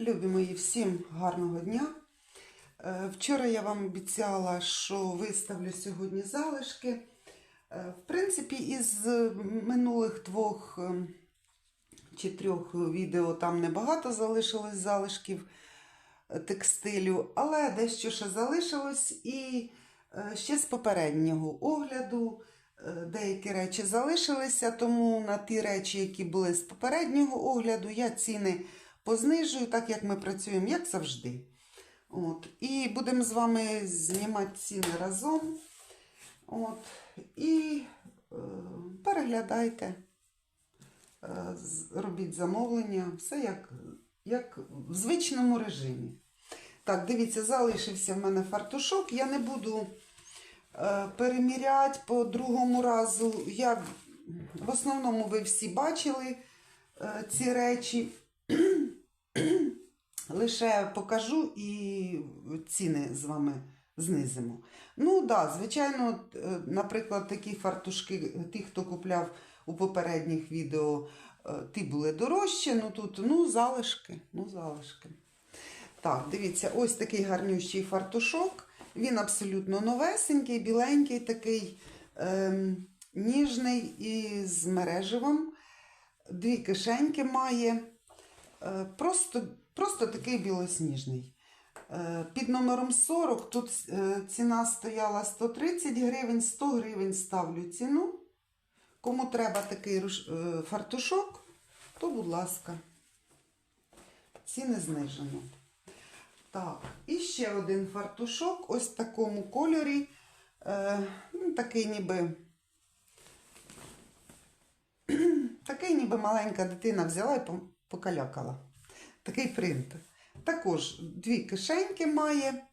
Любі мої, всім гарного дня. Е, Вчора я вам обіцяла, що виставлю сьогодні залишки. Е, В принципі, із минулих двох е, чи трьох відео там небагато залишилось залишків текстилю, але дещо ще залишилось. І ще з попереднього огляду деякі речі залишилися, тому на ті речі, які були з попереднього огляду, я ціни познижую, так як ми працюємо, як завжди. От. І будемо з вами знімати ціни разом. От. І е, переглядайте, е, робіть замовлення, все як, як в звичному режимі. Так, дивіться, залишився в мене фартушок. Я не буду е, переміряти по другому разу. Я, в основному ви всі бачили е, ці речі. Лише покажу і ціни з вами знизимо. Ну да, звичайно, е, наприклад, такі фартушки, ті, хто купляв у попередніх відео, е, ті були дорожчі, ну тут ну, залишки, ну, залишки. Так, дивіться, ось такий гарнющий фартушок. Він абсолютно новесенький, біленький, такий ем, ніжний і з мереживом. Дві кишеньки має. Е, Просто, просто такий білосніжний. Е, Під номером 40 тут е, ціна стояла 130 гривень, 100 гривень ставлю ціну. Кому треба такий е, фартушок, то будь ласка. Ціни знижено. Так, і ще один фартушок, ось в такому кольорі. Ну, такий ніби. Такий ніби маленька дитина взяла і покалякала. Такий принт. Також дві кишеньки має.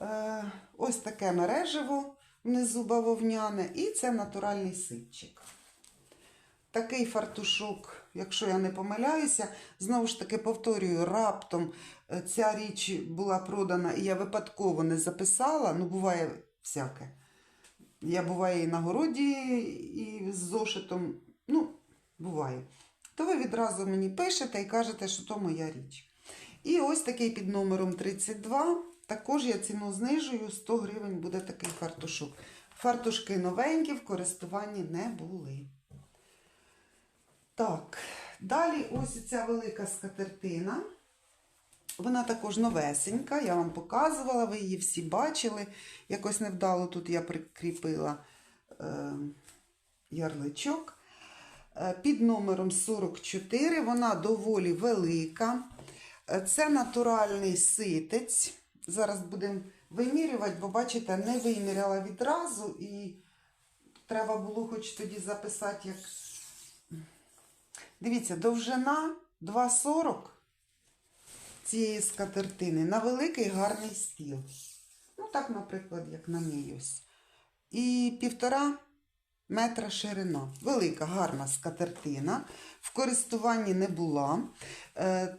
Е, ось таке мережево внизу бавовняне, і це натуральний ситчик. Такий фартушок, якщо я не помиляюся, знову ж таки повторюю, раптом е, ця річ була продана, і я випадково не записала. Ну, буває всяке. Я буває і на городі, і з зошитом. Ну, буває. То ви відразу мені пишете і кажете, що то моя річ. І ось такий під номером 32. Також я ціну знижую, 100 гривень буде такий фартушок. Фартушки новенькі, в користуванні не були. Так, далі ось ця велика скатертина. Вона також новесенька, я вам показувала, ви її всі бачили. Якось невдало тут я прикріпила е, ярличок. Е, Під номером 44 вона доволі велика. Е, Це натуральний ситець. Зараз будемо вимірювати, бо бачите, не виміряла відразу і треба було хоч тоді записати, як. Дивіться, довжина 2,40 цієї скатертини на великий гарний стіл. Ну, так, наприклад, як на мій ось. І півтора метра ширина. Велика, гарна скатертина. В користуванні не була. Е,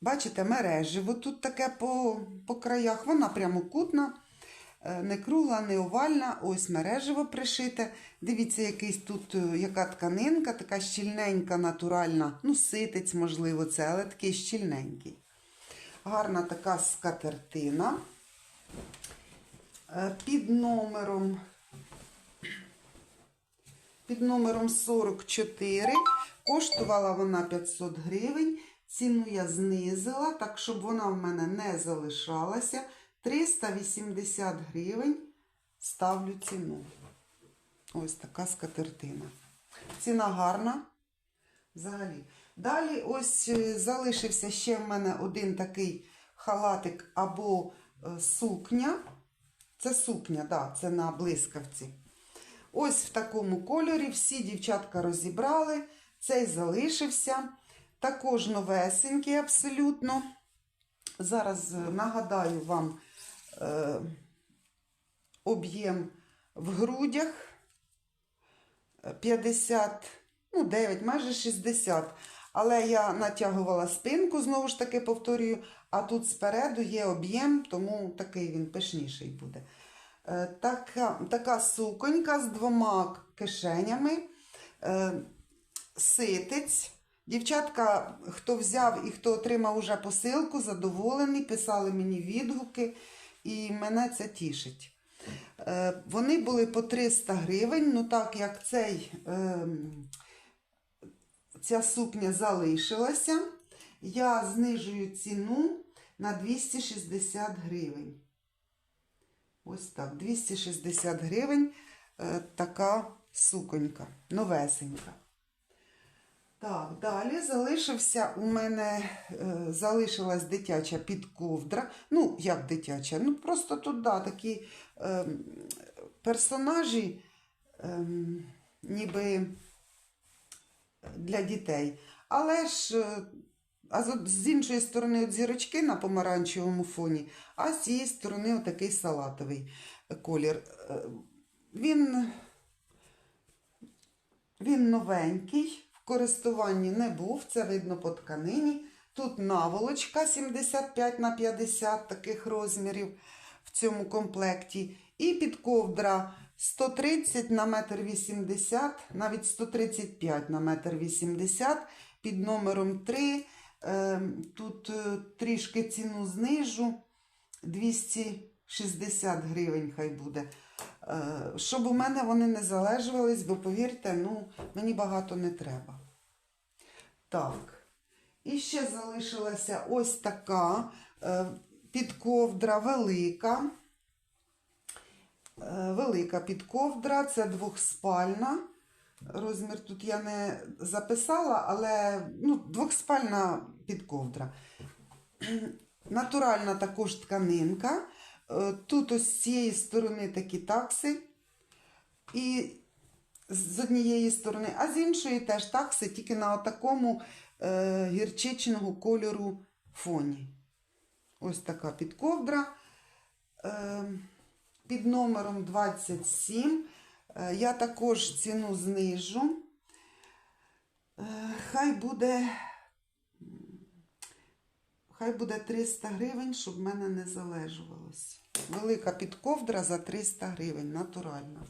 бачите, мереживо тут таке по, по краях. Вона прямокутна. Е, Не кругла, не овальна, ось мережево пришите. Дивіться, якийсь тут е, яка тканинка, така щільненька, натуральна. Ну, ситець, можливо, це, але такий щільненький. Гарна така скатертина. Під номером, під номером 44 коштувала вона 500 гривень. Ціну я знизила, так щоб вона в мене не залишалася. 380 гривень ставлю ціну. Ось така скатертина. Ціна гарна. Взагалі. Далі ось е, залишився ще в мене один такий халатик або е, сукня. Це сукня, да, це на блискавці. Ось в такому кольорі всі дівчатка розібрали. Цей залишився. Також новесенький абсолютно. Зараз е, нагадаю вам е, об'єм в грудях. Е, 50, ну 9, майже 60. Але я натягувала спинку, знову ж таки повторюю, а тут спереду є об'єм, тому такий він пишніший буде. Е, Така, така суконька з двома кишенями, е, ситець. Дівчатка, хто взяв і хто отримав уже посилку, задоволені, писали мені відгуки, і мене це тішить. Е, Вони були по 300 гривень, ну так як цей, ем, ця сукня залишилася, я знижую ціну на 260 гривень. Ось так, 260 гривень е, така суконька, новесенька. Так, далі залишився у мене е, залишилась дитяча підковдра. Ну, як дитяча? Ну, просто тут да, такі е, персонажі, е, ніби для дітей. Але ж, е, а з, іншої сторони от зірочки на помаранчевому фоні, а з цієї сторони отакий салатовий колір. Е, Він, він новенький в користуванні не був, це видно по тканині. Тут наволочка 75 на 50 таких розмірів в цьому комплекті. І підковдра 130 на метр 80, навіть 135 на метр 80 під номером 3. Е, Тут е, трішки ціну знижу 260 гривень хай буде. Е, Щоб у мене вони не залежувались, бо повірте, ну, мені багато не треба. Так. І ще залишилася ось така е, підковдра велика. Велика підковдра, це двохспальна. Розмір тут я не записала, але ну, двохспальна підковдра. Натуральна також тканинка. Е, Тут ось з цієї сторони такі такси. І з однієї сторони, а з іншої теж такси, тільки на такому е, гірчичного кольору фоні. Ось така підковдра. Е, під номером 27. Е, я також ціну знижу. Е, хай буде. Хай буде 300 гривень, щоб в мене не залежувалось. Велика підковдра за 300 гривень, натуральна.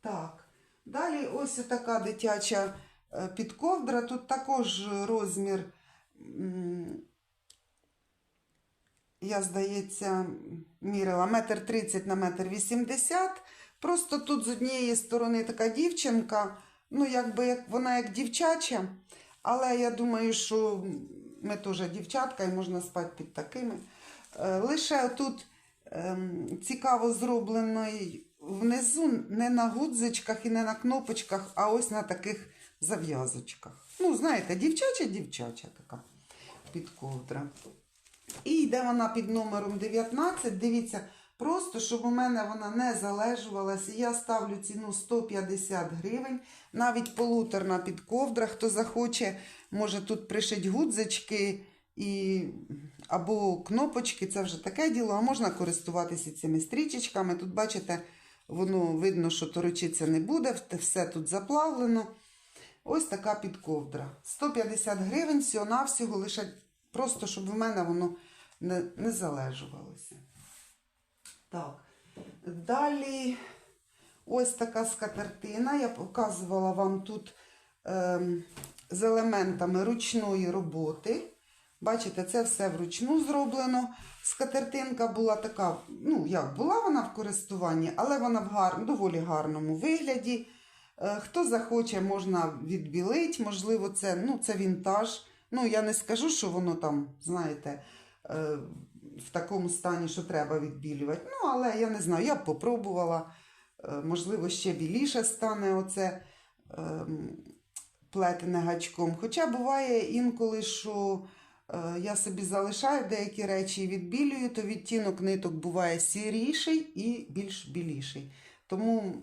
Так. Далі ось така дитяча е, підковдра. Тут також розмір, я, здається, мірила метр 30 на метр 80. Просто тут з однієї сторони така дівчинка, ну, якби як, вона як дівчача, але я думаю, що ми теж дівчатка і можна спати під такими. Е, Лише тут ем, цікаво зроблений внизу не на гудзичках і не на кнопочках, а ось на таких зав'язочках. Ну, знаєте, дівчача-дівчача така підковдра. І йде вона під номером 19. Дивіться, просто щоб у мене вона не залежувалася. Я ставлю ціну 150 гривень. Навіть полуторна підковдра. Хто захоче, може тут пришить гудзички і... або кнопочки. Це вже таке діло. А можна користуватися цими стрічечками. Тут, бачите, воно видно, що торочиться не буде, все тут заплавлено. Ось така підковдра. 150 гривень всього-навсього, лише просто, щоб в мене воно не, не залежувалося. Так. Далі ось така скатертина. Я показувала вам тут ем, з елементами ручної роботи. Бачите, це все вручну зроблено. Скатертинка була така, ну, як була вона в користуванні, але вона в гар... доволі гарному вигляді. Е, Хто захоче, можна відбілити, можливо, це, ну, це вінтаж. Ну, я не скажу, що воно там, знаєте, е, в такому стані, що треба відбілювати. Ну, але я не знаю, я б попробувала. Е, Можливо, ще біліше стане оце ем, плетене гачком. Хоча буває інколи, що е, я собі залишаю деякі речі і відбілюю, то відтінок ниток буває сіріший і більш біліший. Тому,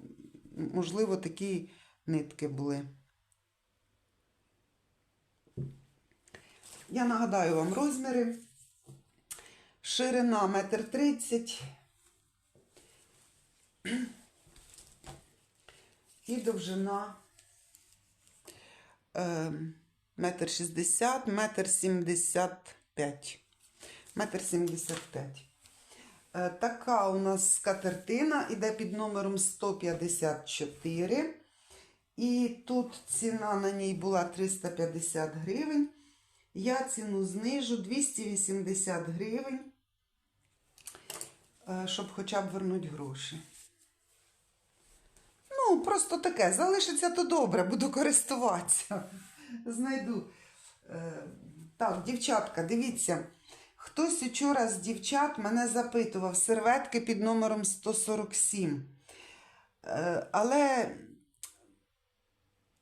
можливо, такі нитки були. Я нагадаю вам розміри. Ширина 1,30 м. І довжина е, 1,60 м, 1,75 м. 1,75 Е, Така у нас скатертина іде під номером 154. І тут ціна на ній була 350 гривень. Я ціну знижу 280 гривень, щоб хоча б вернути гроші. Ну, просто таке. Залишиться то добре, буду користуватися. Знайду. Е, Так, дівчатка, дивіться. Хтось учора з дівчат мене запитував серветки під номером 147. Е, Але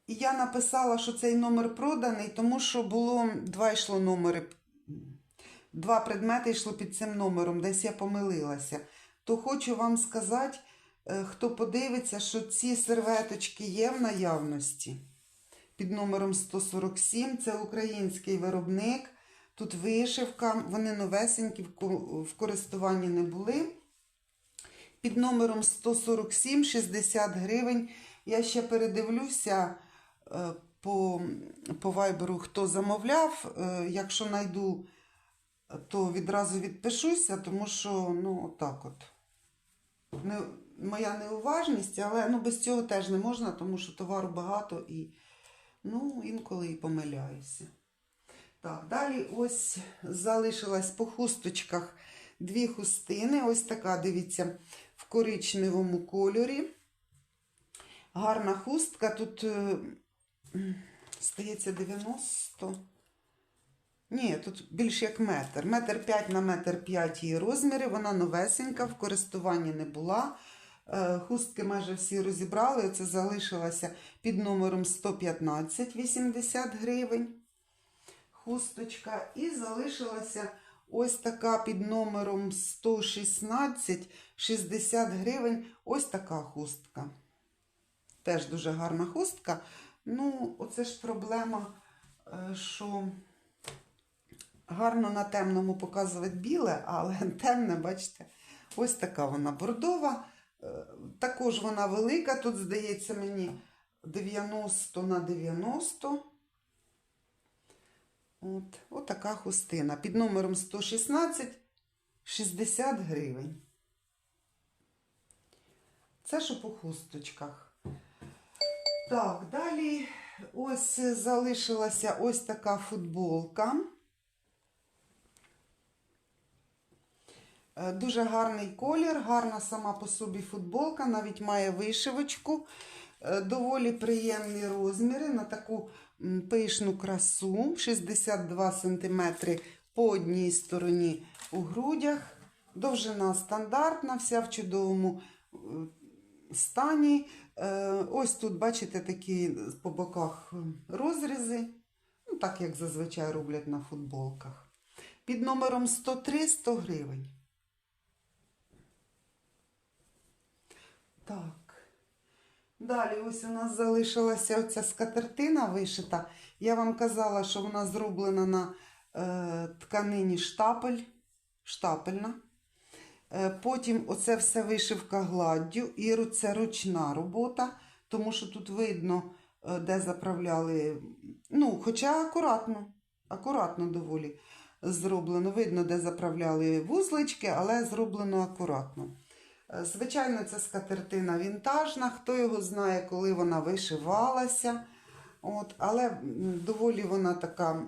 я написала, що цей номер проданий, тому що було два йшло номери. Два предмети йшло під цим номером, десь я помилилася. То хочу вам сказати, е, хто подивиться, що ці серветочки є в наявності під номером 147. Це український виробник. Тут вишивка, вони новесенькі, в користуванні не були. Під номером 147 60 гривень. Я ще передивлюся е, по, по вайберу, хто замовляв. Е, Якщо знайду, то відразу відпишуся, тому що, ну, отак от. Не, моя неуважність, але ну, без цього теж не можна, тому що товару багато і ну, інколи і помиляюся. Так, далі ось залишилась по хусточках дві хустини. Ось така, дивіться, в коричневому кольорі. Гарна хустка. Тут, е, м, 90. Ні, тут більш як метр. Метр 5 на метр 5 її розміри. Вона новесенька, в користуванні не була. Е, Хустки майже всі розібрали. Це залишилося під номером 115 80 гривень. Хусточка. І залишилася ось така під номером 116 60 гривень. Ось така хустка. Теж дуже гарна хустка. Ну, оце ж проблема, е, що гарно на темному показувати біле, але темне, бачите, ось така вона бордова. Е, Також вона велика. Тут, здається, мені 90 на 90. От, от така хустина. Під номером 116 60 гривень. Це що по хусточках. Так, далі ось залишилася ось така футболка. Дуже гарний колір, гарна сама по собі футболка, навіть має вишивочку. Е, Доволі приємні розміри на таку пишну красу. 62 см по одній стороні у грудях. Довжина стандартна, вся в чудовому е, стані. Е, Ось тут, бачите, такі по боках е, розрізи. Ну, так як зазвичай роблять на футболках. Під номером 103 100 гривень. Так. Далі ось у нас залишилася оця скатертина вишита. Я вам казала, що вона зроблена на е, тканині штапель, штапельна. Е, потім оце все вишивка гладдю, і це ручна робота, тому що тут видно, е, де заправляли. Ну, хоча акуратно, акуратно доволі зроблено. Видно, де заправляли вузлички, але зроблено акуратно. Е, Звичайно, це скатертина вінтажна, хто його знає, коли вона вишивалася. От, але доволі вона така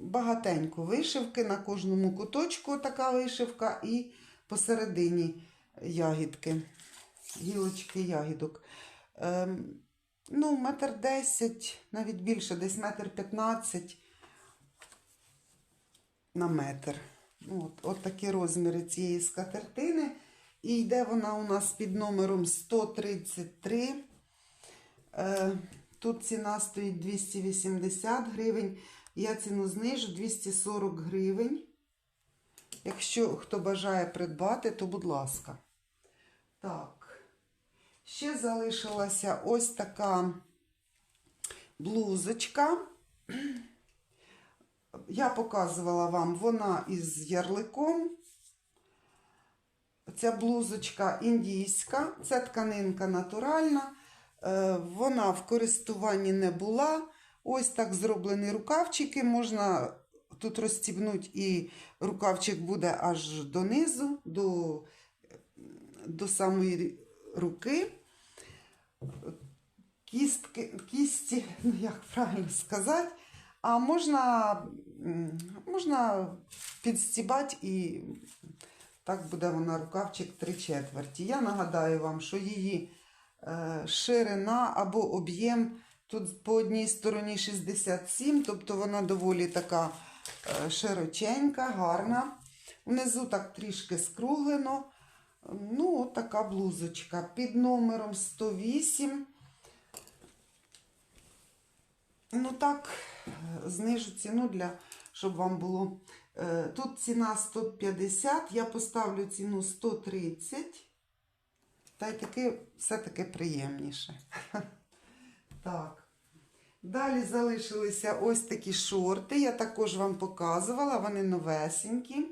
багатенько вишивки, на кожному куточку така вишивка і посередині ягідки, гілочки ягідок. Ем, ну, метр десять, навіть більше, десь метр п'ятнадцять на метр. Ну, От, от такі розміри цієї скатертини. І йде вона у нас під номером 133. Е, тут ціна стоїть 280 гривень. Я ціну знижу 240 гривень. Якщо хто бажає придбати, то будь ласка. Так. Ще залишилася ось така блузочка. Я показувала вам, вона із ярликом. Ця блузочка індійська, це тканинка натуральна. Е, Вона в користуванні не була. Ось так зроблені рукавчики. Можна тут розстібнути, і рукавчик буде аж донизу, до, до самої руки. кістки, кісті, ну як правильно сказати. А можна, можна підстібати і так буде вона рукавчик 3 четверті. Я нагадаю вам, що її е, ширина або об'єм тут по одній стороні 67, тобто вона доволі така е, широченька, гарна. Внизу так трішки скруглено. Ну, от така блузочка під номером 108. Ну так, е, знижу ціну для, щоб вам було. Е, Тут ціна 150, я поставлю ціну 130. Та й таки все-таки приємніше. Так. Далі залишилися ось такі шорти. Я також вам показувала, вони новесенькі.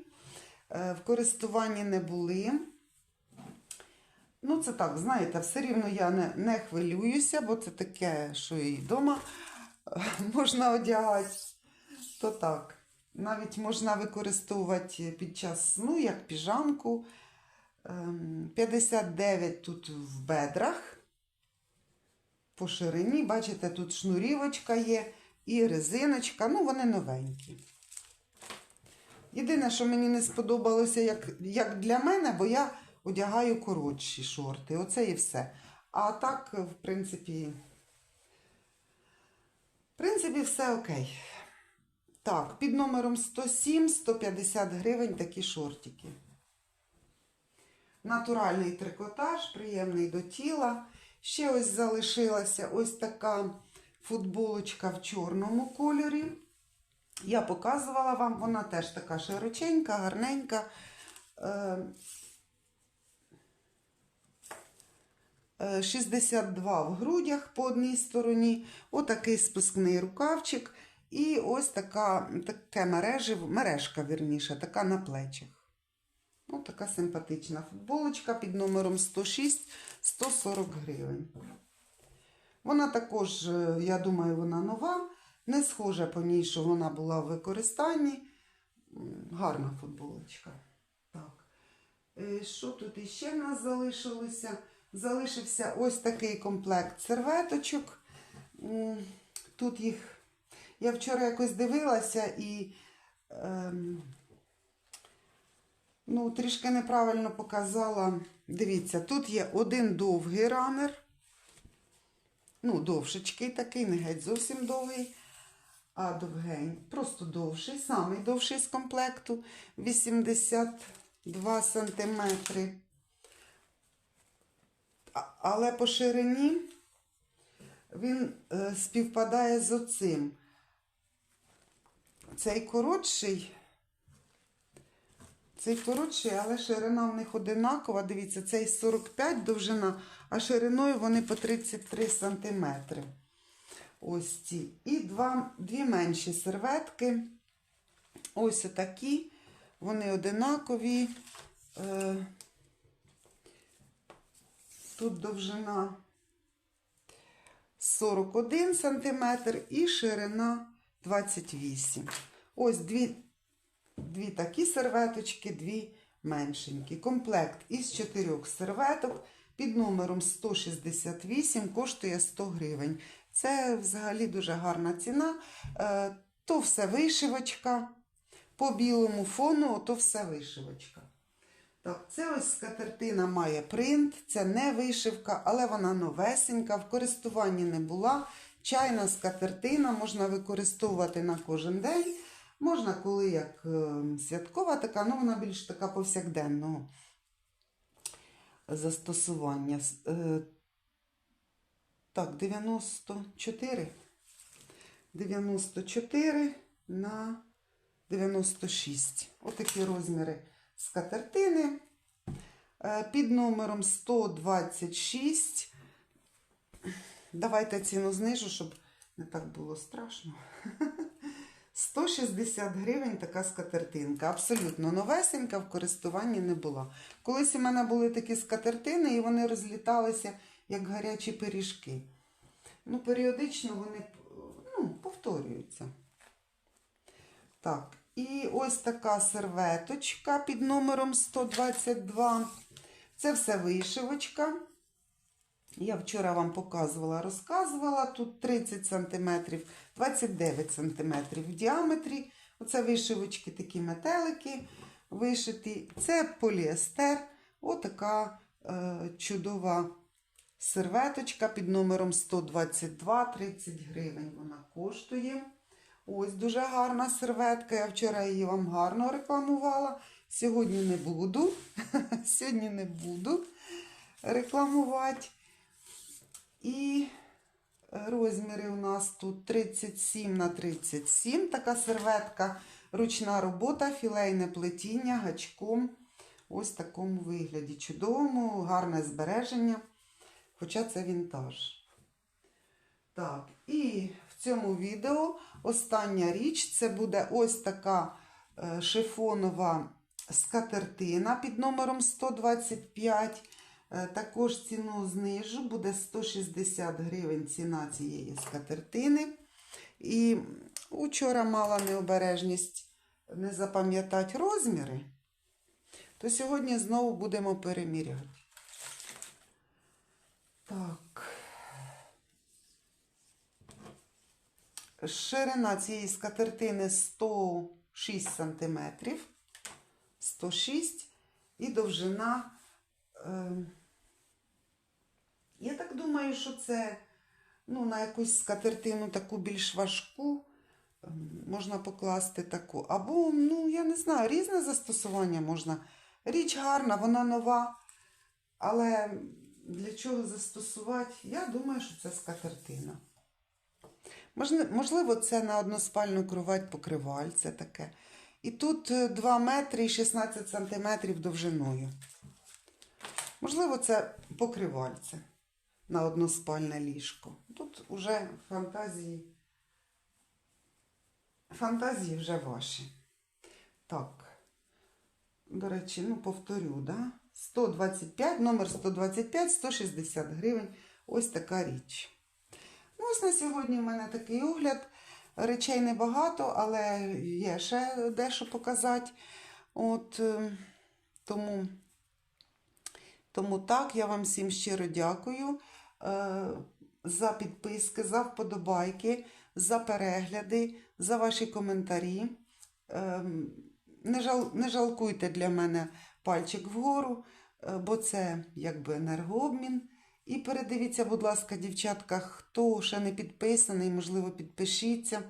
Е, В користуванні не були. Ну, це так, знаєте, все рівно я не, не хвилююся, бо це таке, що і вдома е, можна одягати. То так. Навіть можна використовувати під час сну, як піжамку. Ем, 59 тут в бедрах. По ширині, бачите, тут шнурівочка є і резиночка. Ну, вони новенькі. Єдине, що мені не сподобалося, як, як для мене, бо я одягаю коротші шорти. Оце і все. А так, в принципі, в принципі, все окей. Так, під номером 107 150 гривень такі шортики. Натуральний трикотаж, приємний до тіла. Ще ось залишилася ось така футболочка в чорному кольорі. Я показувала вам, вона теж така широченька, гарненька. Е, е, 62 в грудях по одній стороні, отакий спускний рукавчик, і ось така, таке мережив, мережка, вірніше, така на плечах. Ось така симпатична футболочка під номером 106 140 гривень. Вона також, е, я думаю, вона нова. Не схожа по ній, що вона була в використанні. Гарна футболочка. Так. Е, Що тут іще в нас залишилося? Залишився ось такий комплект серветочок. Тут їх. Я вчора якось дивилася і. Ем, Ну, трішки неправильно показала. Дивіться, тут є один довгий ранер. Ну, довшечкий такий, не геть зовсім довгий, а довгень. Просто довший, самий довший з комплекту. 82 сантиметри. Але по ширині він е, співпадає з оцим. Цей коротший. Цей коротший, але ширина в них одинакова. Дивіться, цей 45 довжина, а шириною вони по 33 сантиметри. Ось ці. І два, дві менші серветки. Ось отакі. Вони одинакові. Е, Тут довжина 41 сантиметр і ширина 28. Ось дві Дві такі серветочки, дві меншенькі. Комплект із чотирьох серветок під номером 168 коштує 100 гривень. Це взагалі дуже гарна ціна. Е, То все вишивочка. По білому фону, то все вишивочка. Так, це ось скатертина має принт, це не вишивка, але вона новесенька, в користуванні не була. Чайна скатертина можна використовувати на кожен день. Можна, коли як е, святкова така, ну вона більш така повсякденного застосування. Е, Так, 94. 94 на 96. Отакі розміри скатертини. Е, Під номером 126. Давайте ціну знижу, щоб не так було страшно. 160 гривень така скатертинка. Абсолютно новесенька, в користуванні не була. Колись у мене були такі скатертини, і вони розліталися як гарячі пиріжки. Ну, періодично вони ну, повторюються. Так, і ось така серветочка під номером 122. Це все вишивочка. Я вчора вам показувала, розказувала. Тут 30 см, 29 см в діаметрі. Оце вишивочки, такі метелики вишиті. Це поліестер. Отака е, чудова серветочка під номером 122, 30 гривень вона коштує. Ось дуже гарна серветка. Я вчора її вам гарно рекламувала. Сьогодні не буду. Сьогодні не буду рекламувати. І розміри у нас тут 37 на 37. Така серветка, ручна робота, філейне плетіння гачком. Ось в такому вигляді. Чудовому, гарне збереження. Хоча це вінтаж. Так, і в цьому відео остання річ це буде ось така е, шифонова скатертина під номером 125. Е, Також ціну знижу, буде 160 гривень ціна цієї скатертини. І учора мала необережність не запам'ятати розміри, то сьогодні знову будемо переміряти. Так. Ширина цієї скатертини 106 см. 106 і довжина. Е, я так думаю, що це ну, на якусь скатертину таку більш важку е, можна покласти таку. Або, ну, я не знаю, різне застосування можна. Річ гарна, вона нова. Але для чого застосувати? Я думаю, що це скатертина. Можливо, це на односпальну кровать покривальце таке. І тут е, 2 метри і 16 сантиметрів довжиною. Можливо, це покривальце на односпальне ліжко. Тут уже фантазії. Фантазії вже ваші. Так. До речі, ну повторю, да? 125, номер 125, 160 гривень. Ось така річ. Ну, ось на сьогодні в мене такий огляд. Речей небагато, але є ще дещо показати. От, е, тому, тому так, я вам всім щиро дякую за підписки, за вподобайки, за перегляди, за ваші коментарі. Е, не, жал, не жалкуйте для мене пальчик вгору, е, бо це якби енергообмін. І передивіться, будь ласка, дівчатка, хто ще не підписаний, можливо, підпишіться.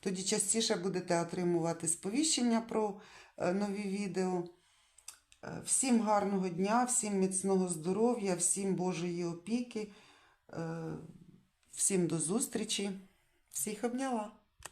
Тоді частіше будете отримувати сповіщення про е, нові відео. Всім гарного дня, всім міцного здоров'я, всім Божої опіки, е, всім до зустрічі. Всіх обняла.